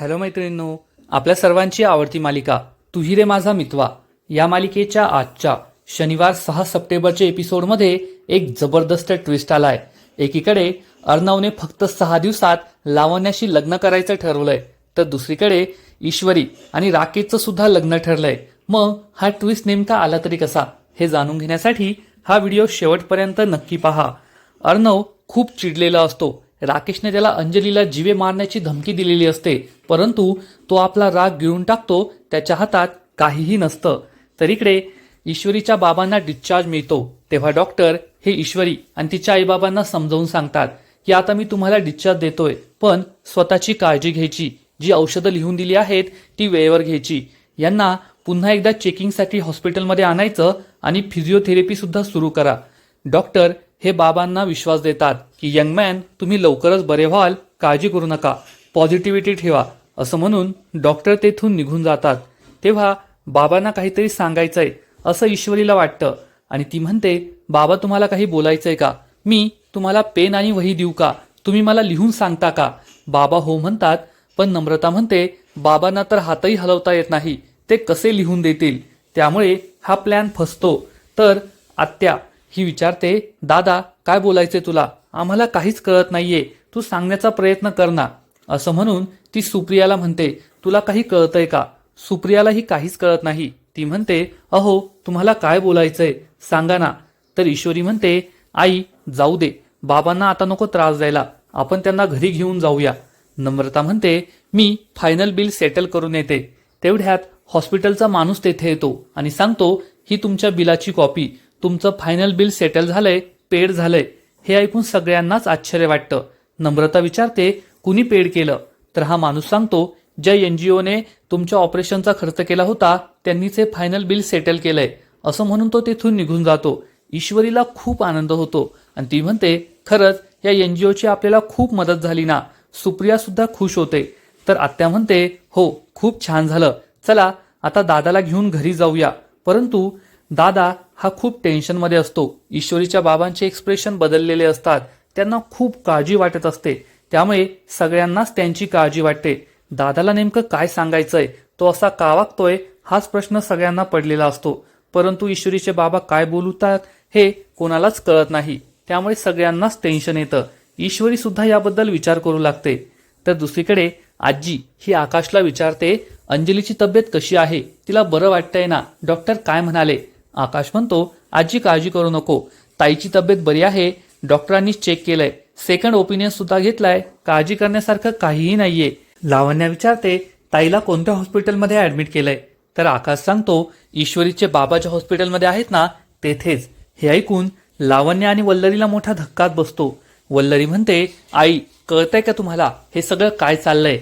Hello मैत्रिणींनो आपल्या सर्वांची आवडती मालिका तुही रे माझा मितवा या मालिकेच्या आजच्या शनिवार सहा सप्टेंबरच्या एपिसोडमध्ये एक जबरदस्त ट्विस्ट आलाय. एकीकडे अर्णवने फक्त सहा दिवसात लावण्याशी लग्न करायचं ठरवलंय तर दुसरीकडे ईश्वरी आणि राकेशचं सुद्धा लग्न ठरलंय. मग हा ट्विस्ट नेमका आला तरी कसा? हे जाणून घेण्यासाठी हा व्हिडिओ शेवटपर्यंत नक्की पहा. अर्णव खूप चिडलेला असतो. राकेशने त्याला अंजलीला जीवे मारण्याची धमकी दिलेली असते परंतु तो आपला राग गिळून टाकतो त्याच्या हातात काहीही नसतं. तर इकडे ईश्वरीच्या बाबांना डिस्चार्ज मिळतो. तेव्हा डॉक्टर हे ईश्वरी आणि तिच्या आईबाबांना समजावून सांगतात की आता मी तुम्हाला डिस्चार्ज देतोय पण स्वतःची काळजी घ्यायची. जी औषधं लिहून दिली आहेत ती वेळेवर घ्यायची. यांना पुन्हा एकदा चेकिंगसाठी हॉस्पिटलमध्ये आणायचं आणि फिजिओथेरपी सुद्धा सुरू करा. डॉक्टर हे बाबांना विश्वास देतात की यंग मॅन तुम्ही लवकरच बरे व्हाल काळजी करू नका पॉझिटिव्हिटी ठेवा असं म्हणून डॉक्टर तेथून निघून जातात. तेव्हा बाबांना काहीतरी सांगायचंय असं ईश्वरीला वाटतं. आणि ती म्हणते बाबा तुम्हाला काही बोलायचंय का? मी तुम्हाला पेन आणि वही देऊ का? तुम्ही मला लिहून सांगता का? बाबा हो म्हणतात पण नम्रता म्हणते बाबांना तर हातही हलवता येत नाही ते कसे लिहून देतील? त्यामुळे हा प्लॅन फसतो. तर आत्या ही विचारते दादा काय बोलायचे तुला? आम्हाला काहीच कळत नाहीये. तू सांगण्याचा प्रयत्न कर ना. असं म्हणून ती सुप्रियाला म्हणते तुला काही कळतंय का? सुप्रियालाही काहीच कळत नाही. ती म्हणते अहो तुम्हाला काय बोलायचंय? सांगा ना. तर ईश्वरी म्हणते आई जाऊ दे. बाबांना आता नको त्रास द्यायला. आपण त्यांना घरी घेऊन जाऊया. नम्रता म्हणते मी फायनल बिल सेटल करून येते. तेवढ्यात हॉस्पिटलचा माणूस तेथे येतो आणि सांगतो ही तुमच्या बिलाची कॉपी. तुमचं फायनल बिल सेटल झालंय पेड झालंय हे ऐकून सगळ्यांनाच आश्चर्य वाटतं. नम्रता विचारते कुणी पेड केलं? तर हा माणूस सांगतो ज्या एनजीओने तुमच्या ऑपरेशनचा खर्च केला होता त्यांनीच हे फायनल बिल सेटल केलंय. असं म्हणून तो तेथून निघून जातो. ईश्वरीला खूप आनंद होतो. आणि ती म्हणते खरंच या एनजीओची आपल्याला खूप मदत झाली ना. सुप्रिया सुद्धा खुश होते. तर आत्या म्हणते हो खूप छान झालं. चला आता दादाला घेऊन घरी जाऊया. परंतु दादा हा खूप टेन्शनमध्ये असतो. ईश्वरीच्या बाबांचे एक्सप्रेशन बदललेले असतात. त्यांना खूप काळजी वाटत असते. त्यामुळे सगळ्यांनाच त्यांची काळजी वाटते. दादाला नेमकं काय सांगायचंय? तो असा का वागतोय? हाच प्रश्न सगळ्यांना पडलेला असतो. परंतु ईश्वरीचे बाबा काय बोलतात हे कोणालाच कळत नाही. त्यामुळे सगळ्यांनाच टेन्शन येतं. ईश्वरी सुद्धा याबद्दल विचार करू लागते. तर दुसरीकडे आजी ही आकाशला विचारते अंजलीची तब्येत कशी आहे? तिला बरं वाटतंय ना? डॉक्टर काय म्हणाले? आकाश म्हणतो आजी काळजी करू नको. ताईची तब्येत बरी आहे. डॉक्टरांनी चेक केलंय. सेकंड ओपिनियन सुद्धा घेतलाय. काळजी करण्यासारखं काहीही नाहीये. लावण्या विचारते ताईला कोणत्या हॉस्पिटलमध्ये ऍडमिट केलंय? तर आकाश सांगतो ईश्वरीचे बाबाच्या हॉस्पिटलमध्ये आहेत ना तेथेच. हे ऐकून लावण्य आणि वल्लरीला मोठा धक्काच बसतो. वल्लरी म्हणते आई कळतंय का तुम्हाला? हे सगळं काय चाललंय?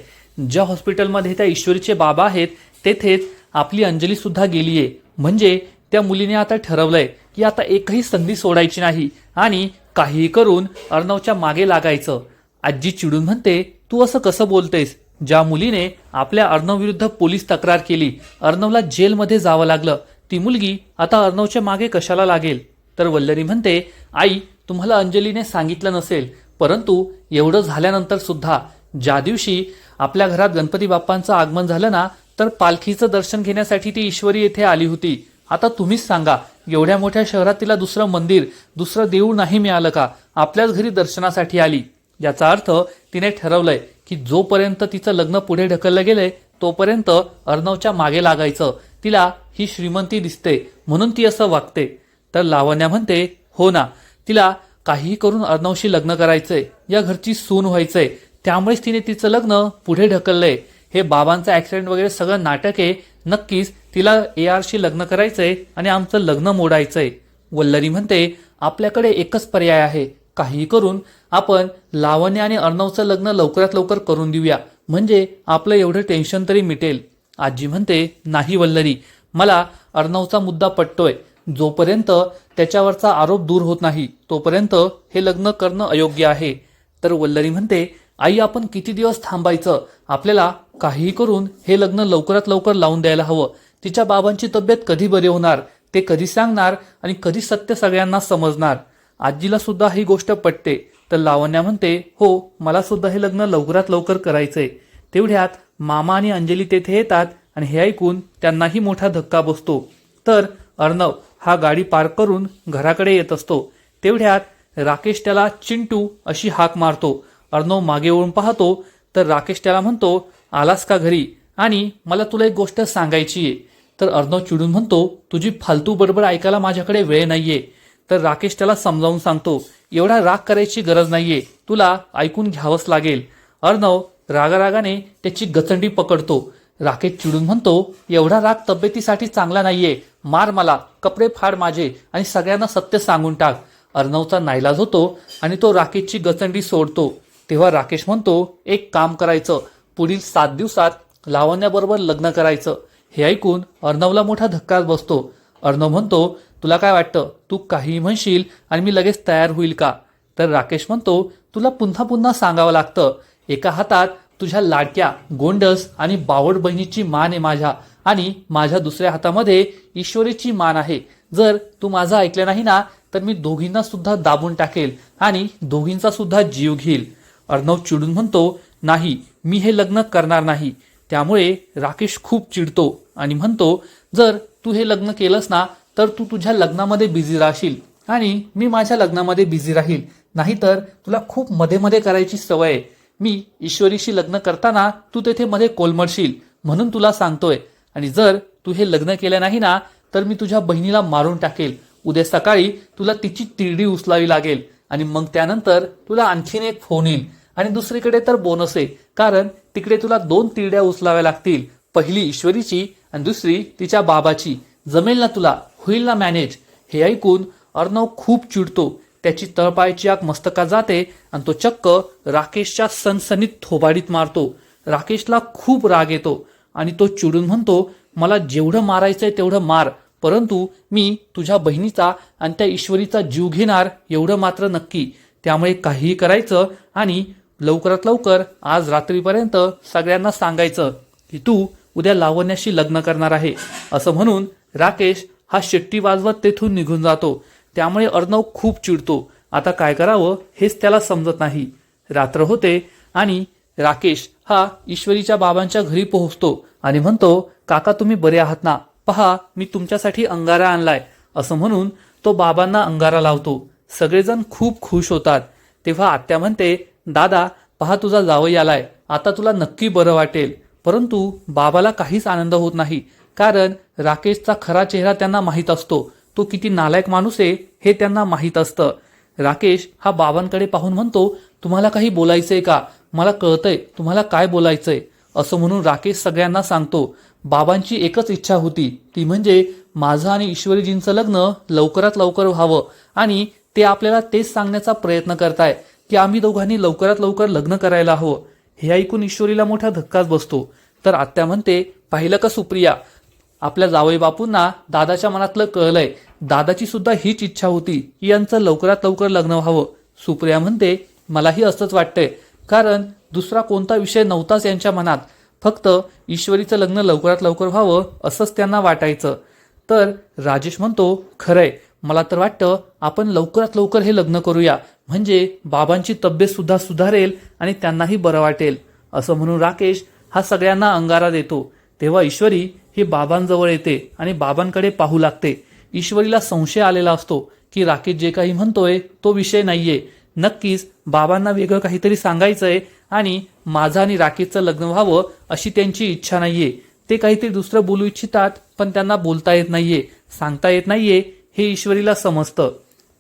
ज्या हॉस्पिटलमध्ये त्या ईश्वरीचे बाबा आहेत तेथेच आपली अंजली सुद्धा गेलीये. म्हणजे त्या मुलीने आता ठरवलंय की आता एकही संधी सोडायची नाही आणि काहीही करून अर्णवच्या मागे लागायचं. आजी चिडून म्हणते तू असं कसं बोलतेस? ज्या मुलीने आपल्या अर्णवविरुद्ध पोलीस तक्रार केली अर्णवला जेलमध्ये जावं लागलं. ती मुलगी आता अर्णवच्या मागे कशाला लागेल? तर वल्लरी म्हणते आई तुम्हाला अंजलीने सांगितलं नसेल परंतु एवढं झाल्यानंतर सुद्धा ज्या दिवशी आपल्या घरात गणपती बाप्पांचं आगमन झालं ना तर पालखीचं दर्शन घेण्यासाठी ती ईश्वरी येथे आली होती. आता तुम्हीच सांगा एवढ्या मोठ्या शहरात तिला दुसरं मंदिर दुसरं देऊळ नाही मिळालं का? आपल्याच घरी दर्शनासाठी आली. याचा अर्थ तिने ठरवलंय की जोपर्यंत तिचं लग्न पुढे ढकललं गेलंय तोपर्यंत अर्णवच्या मागे लागायचं. तिला ही श्रीमंती दिसते म्हणून ती असं वागते. तर लावण्या म्हणते हो ना तिला काहीही करून अर्णवशी लग्न करायचंय या घरची सून व्हायचंय. त्यामुळेच तिने तिचं लग्न पुढे ढकललंय. हे बाबांचं ऍक्सिडेंट वगैरे सगळं नाटक आहे नक्कीच तिला ए आरशी लग्न करायचंय आणि आमचं लग्न मोडायचंय. वल्लरी म्हणते आपल्याकडे एकच पर्याय आहे. काही करून आपण लावण्य आणि अर्णवचं लग्न लवकरात लवकर करून देऊया. म्हणजे आपलं एवढं टेन्शन तरी मिटेल. आजी म्हणते नाही वल्लरी मला अर्णवचा मुद्दा पटतोय. जोपर्यंत त्याच्यावरचा आरोप दूर होत नाही तोपर्यंत हे लग्न करणं अयोग्य आहे. तर वल्लरी म्हणते आई आपण किती दिवस थांबायचं? आपल्याला काहीही करून हे लग्न लवकरात लवकर लावून द्यायला हवं. तिच्या बाबांची तब्येत कधी बरी होणार ते कधी सांगणार आणि कधी सत्य सगळ्यांना समजणार? आजीला सुद्धा ही गोष्ट पटते. तर लावण्या म्हणते हो मला सुद्धा हे लग्न लवकरात लवकर करायचंय. तेवढ्यात मामा आणि अंजली तेथे येतात आणि हे ऐकून त्यांनाही मोठा धक्का बसतो. तर अर्णव हा गाडी पार्क करून घराकडे येत असतो. तेवढ्यात राकेश त्याला चिंटू अशी हाक मारतो. अर्णव मागे वळून पाहतो तर राकेश त्याला म्हणतो आलास का घरी? आणि मला तुला एक गोष्ट सांगायची आहे. तर अर्णव चिडून म्हणतो तुझी फालतू बडबड ऐकायला माझ्याकडे वेळ नाहीये. तर राकेश त्याला समजावून सांगतो एवढा राग करायची गरज नाहीये. तुला ऐकून घ्यावंच लागेल. अर्णव रागारागाने त्याची गचंडी पकडतो. राकेश चिडून म्हणतो एवढा राग तब्येतीसाठी चांगला नाहीये. मार मला. कपडे फाड माझे. आणि सगळ्यांना सत्य सांगून टाक. अर्णवचा नाईलाज होतो आणि तो राकेशची गचंडी सोडतो. तेव्हा राकेश म्हणतो एक काम करायचं. पुढील सात दिवसात लावण्याबरोबर लग्न करायचं. हे ऐकून अर्णवला मोठा धक्काच बसतो. अर्णव म्हणतो तुला काय वाटतं? तू काहीही म्हणशील आणि मी लगेच तयार होईल का? तर राकेश म्हणतो तुला पुन्हा पुन्हा सांगावं लागतं. एका हातात तुझ्या लाडक्या गोंडस आणि बावड बहिणीची मान आहे माझ्या आणि माझ्या दुसऱ्या हातामध्ये ईश्वरीची मान आहे. जर तू माझं ऐकलं नाही ना तर मी दोघींना सुद्धा दाबून टाकेल आणि दोघींचा सुद्धा जीव घेईल. अर्णव चिडून म्हणतो नाही मी हे लग्न करणार नाही. त्यामुळे राकेश खूप चिडतो आणि म्हणतो जर तू हे लग्न केलंस ना तर तू तुझ्या लग्नामध्ये बिझी राहशील आणि मी माझ्या लग्नामध्ये बिझी राहील. नाहीतर तुला खूप मध्ये मध्ये करायची सवय आहे. मी ईश्वरीशी लग्न करताना तू तेथे मध्ये कोलमडशील म्हणून तुला सांगतोय. आणि जर तू हे लग्न केलं नाही ना तर मी तुझ्या बहिणीला मारून टाकेल. उद्या सकाळी तुला तिची तिरडी उचलावी लागेल आणि मग त्यानंतर तुला आणखीन एक फोन येईल. आणि दुसरीकडे तर बोनस आहे कारण तिकडे तुला दोन तिरड्या उचलाव्या लागतील. पहिली ईश्वरीची आणि दुसरी तिच्या बाबाची. जमेल ना तुला होईल ना मॅनेज हे ऐकून अर्णव खूप चिडतो. त्याची तळपायची आग मस्तकात जाते आणि तो चक्क राकेशच्या सनसनीत थोबाडीत मारतो. राकेशला खूप राग येतो आणि तो चिडून म्हणतो मला जेवढं मारायचंय तेवढं मार परंतु मी तुझ्या बहिणीचा आणि त्या ईश्वरीचा जीव घेणार एवढं मात्र नक्की. त्यामुळे काहीही करायचं आणि लवकरात लवकर आज रात्रीपर्यंत सगळ्यांना सांगायचं की तू उद्या लावण्याशी लग्न करणार आहे. असं म्हणून राकेश हा शेट्टी वाजवत तेथून निघून जातो. त्यामुळे अर्णव खूप चिडतो. आता काय करावं हेच त्याला समजत नाही. रात्र होते आणि राकेश हा ईश्वरीच्या बाबांच्या घरी पोहोचतो आणि म्हणतो काका तुम्ही बरे आहात ना? पहा मी तुमच्यासाठी अंगारा आणलाय. असं म्हणून तो बाबांना अंगारा लावतो. सगळेजण खूप खुश होतात. तेव्हा आत्या म्हणते दादा पहा तुझा जावई आलाय. आता तुला नक्की बरं वाटेल. परंतु बाबाला काहीच आनंद होत नाही. कारण राकेशचा खरा चेहरा त्यांना माहीत असतो. तो किती नालायक माणूस आहे हे त्यांना माहीत असतं. राकेश हा बाबांकडे पाहून म्हणतो तुम्हाला काही बोलायचंय का? मला कळतंय तुम्हाला काय बोलायचंय? असं म्हणून राकेश सगळ्यांना सांगतो. बाबांची एकच इच्छा होती. ती म्हणजे माझं आणि ईश्वरीजींचं लग्न लवकरात लवकर व्हावं आणि ते आपल्याला तेच सांगण्याचा प्रयत्न करताय की आम्ही दोघांनी लवकरात लवकर लग्न करायला हवं. हे ऐकून ईश्वरीला मोठा धक्काच बसतो. तर आत्या म्हणते पाहिलं का सुप्रिया? आपल्या जावई बापूंना दादाच्या मनातलं कळलंय. दादाची सुद्धा हीच इच्छा होती की यांचं लवकरात लवकर लग्न व्हावं. सुप्रिया म्हणते मलाही असंच वाटतंय. कारण दुसरा कोणता विषय नव्हताच यांच्या मनात. फक्त ईश्वरीचं लग्न लवकरात लवकर व्हावं असंच त्यांना वाटायचं. तर राजेश म्हणतो खरंय. मला तर वाटतं आपण लवकरात लवकर हे लग्न करूया. म्हणजे बाबांची तब्येत सुद्धा सुधारेल आणि त्यांनाही बरं वाटेल असं म्हणून राकेश हा सगळ्यांना अंगारा देतो. तेव्हा ईश्वरी ही बाबांजवळ येते आणि बाबांकडे पाहू लागते. ईश्वरीला संशय आलेला असतो की राकेश जे काही म्हणतोय तो विषय नाहीये. नक्कीच बाबांना वेगळं काहीतरी सांगायचंय आणि माझं आणि राकेशचं लग्न व्हावं अशी त्यांची इच्छा नाहीये. ते काहीतरी दुसरं बोलू इच्छितात पण त्यांना बोलता येत नाहीये सांगता येत नाहीये हे ईश्वरीला समजतं.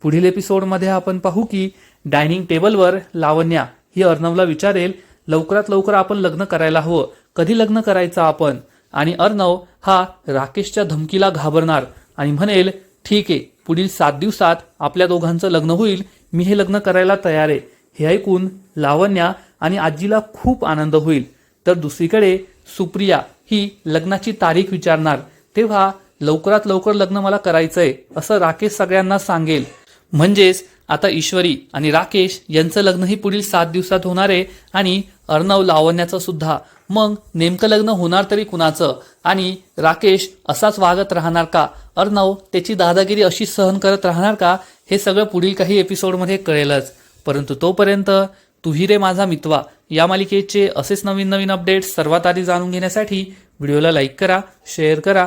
पुढील एपिसोडमध्ये आपण पाहू की डायनिंग टेबलवर लावण्या ही अर्णवला विचारेल लवकरात लवकर आपण लग्न करायला हवं. कधी लग्न करायचं आपण? आणि अर्णव हा राकेशच्या धमकीला घाबरणार आणि म्हणेल ठीक आहे पुढील सात दिवसात आपल्या दोघांचं लग्न होईल. मी हे लग्न करायला तयार आहे. हे ऐकून लावण्या आणि आजीला खूप आनंद होईल. तर दुसरीकडे सुप्रिया ही लग्नाची तारीख विचारणार. तेव्हा लवकरात लवकर लग्न मला करायचंय असं राकेश सगळ्यांना सांगेल. म्हणजेच आता ईश्वरी आणि राकेश यांचं लग्नही पुढील सात दिवसात होणार आहे आणि अर्णव लावण्याचं सुद्धा. मग नेमकं लग्न होणार तरी कुणाचं? आणि राकेश असाच वागत राहणार का? अर्णव त्याची दादागिरी अशी सहन करत राहणार का? हे सगळं पुढील काही एपिसोडमध्ये कळेलच. परंतु तोपर्यंत तुही रे माझा मितवा. या मालिकेचे असेच नवीन नवीन अपडेट्स सर्वात आधी जाणून घेण्यासाठी व्हिडिओला लाईक करा शेअर करा